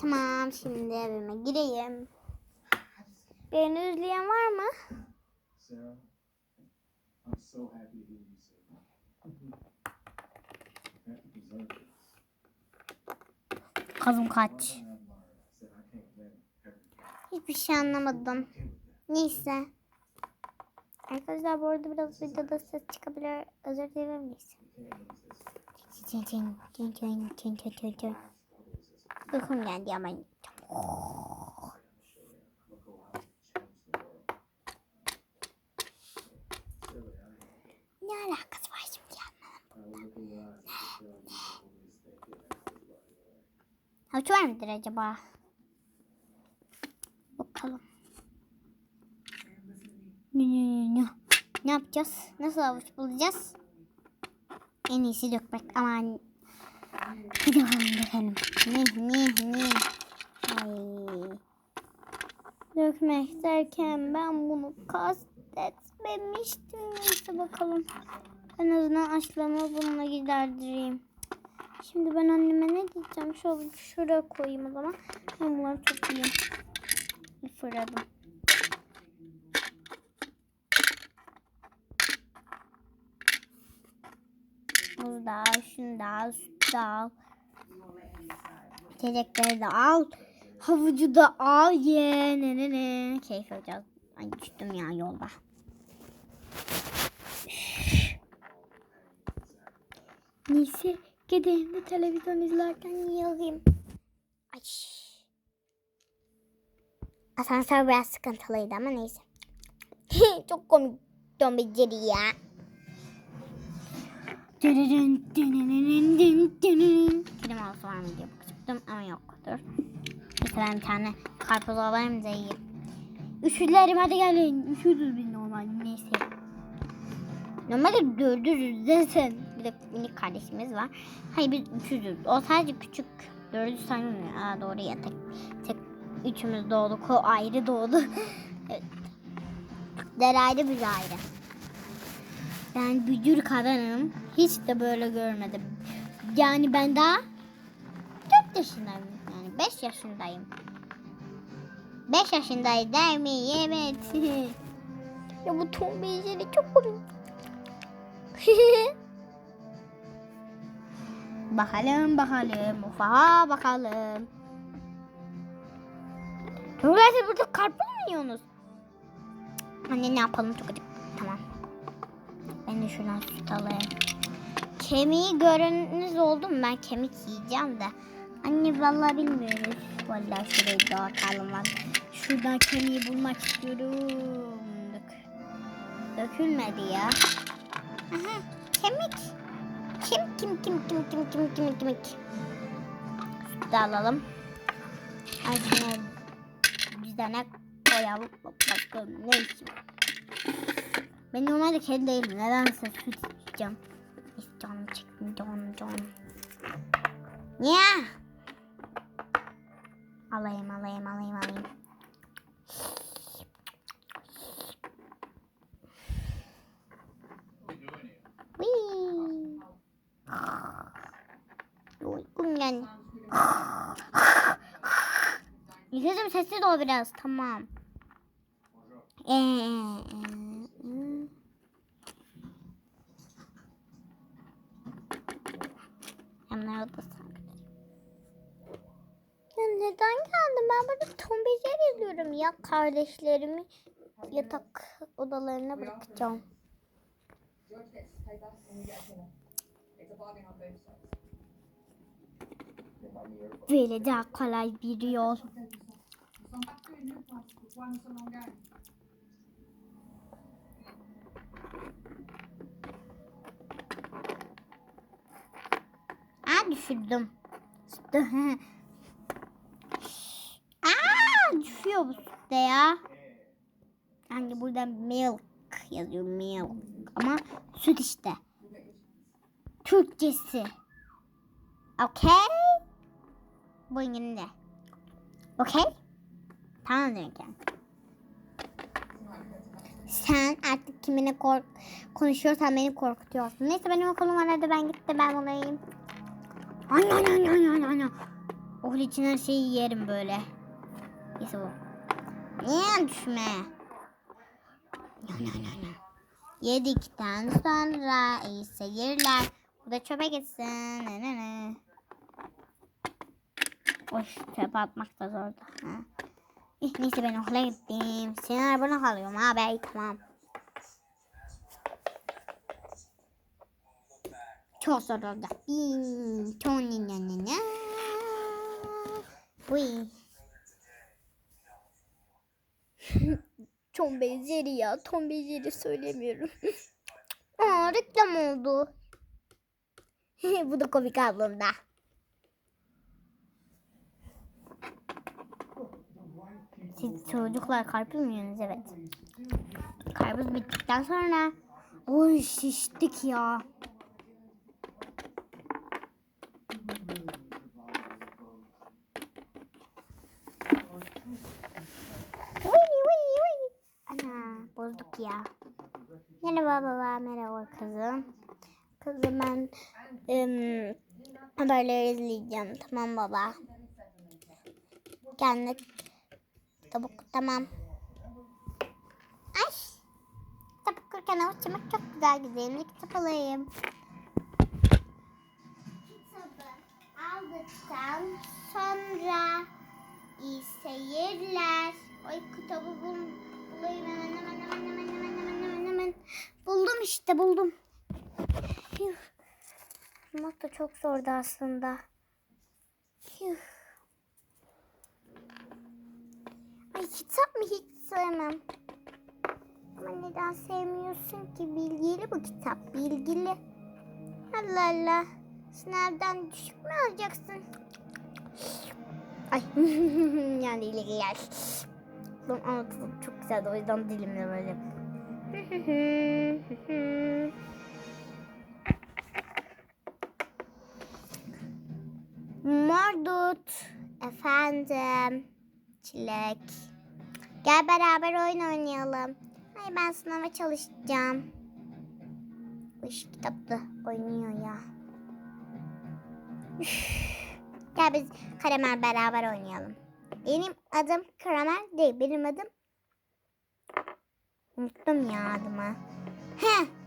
Tamam şimdi evime gireyim. Beni özleyen var mı? Kazım kaç. Hiçbir şey anlamadım. Neyse. Arkadaşlar bu arada biraz videoda ses çıkabilir. Özür dilerim neyse. Çin çin çin çin çin çin çin çin. Uykum geldi ama. Ne alakası var şimdi anlamadım. Havuç var mıdır acaba? Bakalım. Ne, ne, ne, ne yapacağız? Nasıl havuç bulacağız? En iyisi dökmek. Aman. Hadi bakalım dökelim. Ne ne. Ay. Dökmek derken ben bunu kastetmemiştim. Neyse bakalım. En azından açlığımı bununla giderdireyim. Şimdi ben anneme ne diyeceğim? Havucu şuraya koyayım o zaman. Ben bunları toplayayım. Fırladım. Muz da al, şunu da al, süt de al. İçecekleri de al. Havucu da al. Ye ne ne ne. Keyif yapacağız. Ay düştüm ya yolda. Neyse gideyim de televizyon izlerken yiyelim. Ay. Asansör biraz sıkıntılıydı ama neyse. Çok komik Jerry ya. Film olsa var mı diye bakacaktım ama yoktur. Ben bir tane karpuz alayım da yiyeyim. Üşüdülerim hadi gelin. Üşüdüz biz normal neyse. Normalde dördüzüz zaten. Bir de minik kardeşimiz var. Hayır biz üçüzüz. O sadece küçük. Dördüz saymıyor. Aa doğru ya tek, tek üçümüz doğduk. O ayrı doğdu. evet. Der ayrı biz ayrı. Ben bücür kadınım. Hiç de böyle görmedim. Yani ben daha 4 yaşındayım. Yani 5 yaşındayım. 5 yaşındayım der mi? Evet. ya bu Tom Beyzeri çok komik. bakalım bakalım. Ufa bakalım. Çocuklar siz burada karpuz mu yiyorsunuz? Anne ne yapalım çok acık. Tamam. Ben de şuradan süt alayım. Kemiği göreniniz oldu mu? Ben kemik yiyeceğim de. Anne vallahi bilmiyoruz. Vallahi şurayı dağıtalım bak. Şuradan kemiği bulmak istiyorum. Dök. Dökülmedi ya. Aha kemik. Kim kim kim kim kim kim kim kemik. Süt de alalım. Ay şunu düzene koyalım. Bakalım ne için. Ben normalde kedi değilim. Nedense süt içeceğim. Canım çektim canım canım. Niye? Alayım alayım alayım alayım. Whee! Uykum geldi. Yıkızım sessiz ol biraz. Tamam. Ee, Hemen odasına Ya neden geldim? Ben burada Tom ve Jerry izliyorum ya. Kardeşlerimi yatak odalarına bırakacağım. Böyle daha kolay bir yol. Düşürdüm. Aa düşüyor bu sütte ya. Yani burada milk yazıyor milk. Ama süt işte. Türkçesi. Okey. Bu İngilizce. Okey. Tamam derken. Sen artık kimine kork konuşuyorsan beni korkutuyorsun. Neyse benim okulum var hadi ben gittim ben bulayım. Anne anne anne anne anne. Oğlum Full için her şeyi yerim böyle. Neyse bu. Niye düşme? Yedikten sonra iyi seyirler. Bu da çöpe gitsin. Ne ne ne. Oy çöpe atmak da zordu. Ha. Eh, neyse ben okula gittim. Senin arabana kalıyorum abi. Tamam. Çok zor oldu. Bin, ton, ne, ne, ne, ne. Uy. Tom Bezeri ya. Tom Bezeri söylemiyorum. Aa reklam oldu. Bu da komik ablımda. Siz çocuklar karpuz mu yiyorsunuz? Evet. Karpuz bittikten sonra Oy şiştik ya. Merhaba baba, merhaba kızım. Kızım ben ım, haberleri izleyeceğim. Tamam baba. Geldik. Tabuk tamam. Ay. Kitap okurken avuç çok güzel güzelimli kitap alayım. Kitabı aldıktan sonra iyi seyirler. Ay kitabı bul, bulayım hemen hemen hemen hemen hemen. Buldum işte buldum. Yuh. Bulmak da çok zordu aslında. Ay kitap mı hiç sevmem. Ama neden sevmiyorsun ki? Bilgili bu kitap. Bilgili. Allah Allah. Sınavdan düşük mü alacaksın? Ay yani illegal. Son anlatılım çok güzeldi. O yüzden dilimle böyle. Mordut. Efendim. Çilek. Gel beraber oyun oynayalım. Hayır ben sınava çalışacağım. Bu iş kitapta oynuyor ya. Üf. Gel biz karamel beraber oynayalım. Benim adım karamel değil. Benim adım... Unuttum ya adımı. He.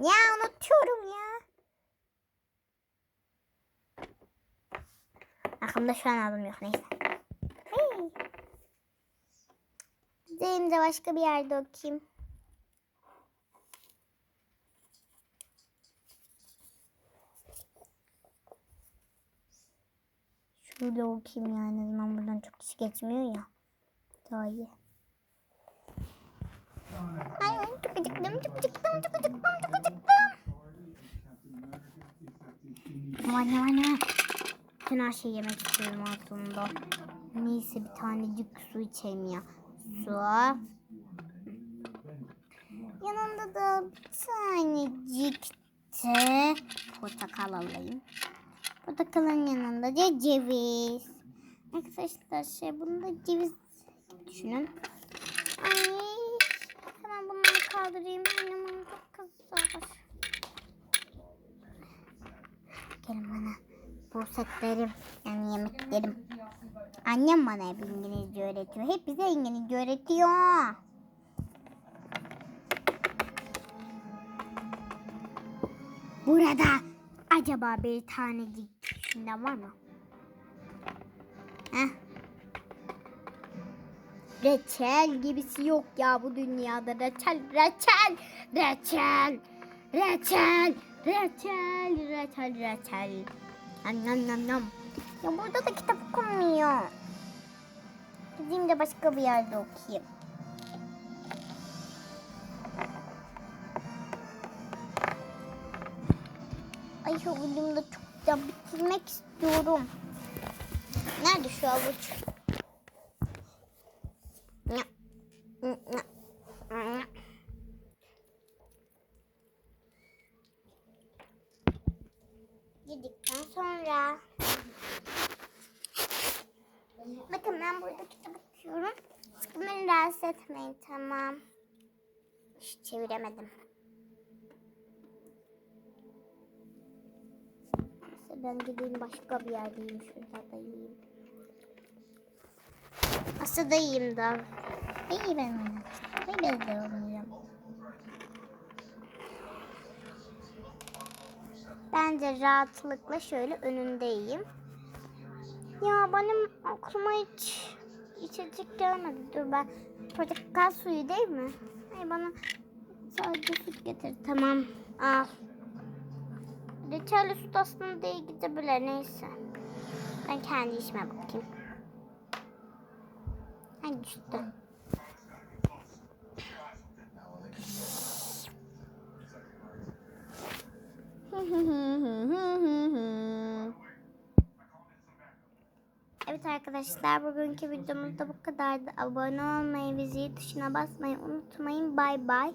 Ya unutuyorum ya. Aklımda şu an adım yok neyse. Hey. Gideyim de başka bir yerde okuyayım. Şurada okuyayım yani. En azından buradan çok kişi geçmiyor ya. Daha iyi. Ay çok acıktım çok acıktım çok acıktım çok acıktım. Aman aman. Bütün her şeyi yemek istiyorum aslında. Neyse bir tanecik su içeyim ya. Su. Yanında da bir tanecik de portakal alayım. Portakalın yanında da ceviz. Arkadaşlar şey bunu da ceviz düşünün. Ay kaldırayım. Annem çok kızar. Gelin bana bu setlerim yani yemeklerim. Annem bana hep İngilizce öğretiyor. Hep bize İngilizce öğretiyor. Burada acaba bir tanecik şundan var mı? Heh. Reçel gibisi yok ya bu dünyada. Reçel, reçel, reçel, reçel, reçel, reçel, reçel. Nam nam nam nam. Ya burada da kitap okunmuyor. Gideyim de başka bir yerde okuyayım. Ay şu de çok da bitirmek istiyorum. Nerede şu avuç? Nya. Nya. Nya. Yedikten sonra Bakın ben burada kitap okuyorum. Sakın beni rahatsız etmeyin tamam. Hiç çeviremedim. Neyse Ben gideyim başka bir yerdeyim. Şurada da yiyeyim. Aslında yiyeyim da. İyi ben oynayacağım. Ben de oynayacağım. Ben de rahatlıkla şöyle önündeyim. Ya benim aklıma hiç içecek gelmedi. Dur ben portakal suyu değil mi? Ay bana sadece süt getir. Tamam al. Reçelli süt aslında iyi gidebilir neyse. Ben kendi işime bakayım. Hangi sütü? Evet arkadaşlar bugünkü videomuz da bu kadardı. Abone olmayı ve zil tuşuna basmayı unutmayın. Bay bay.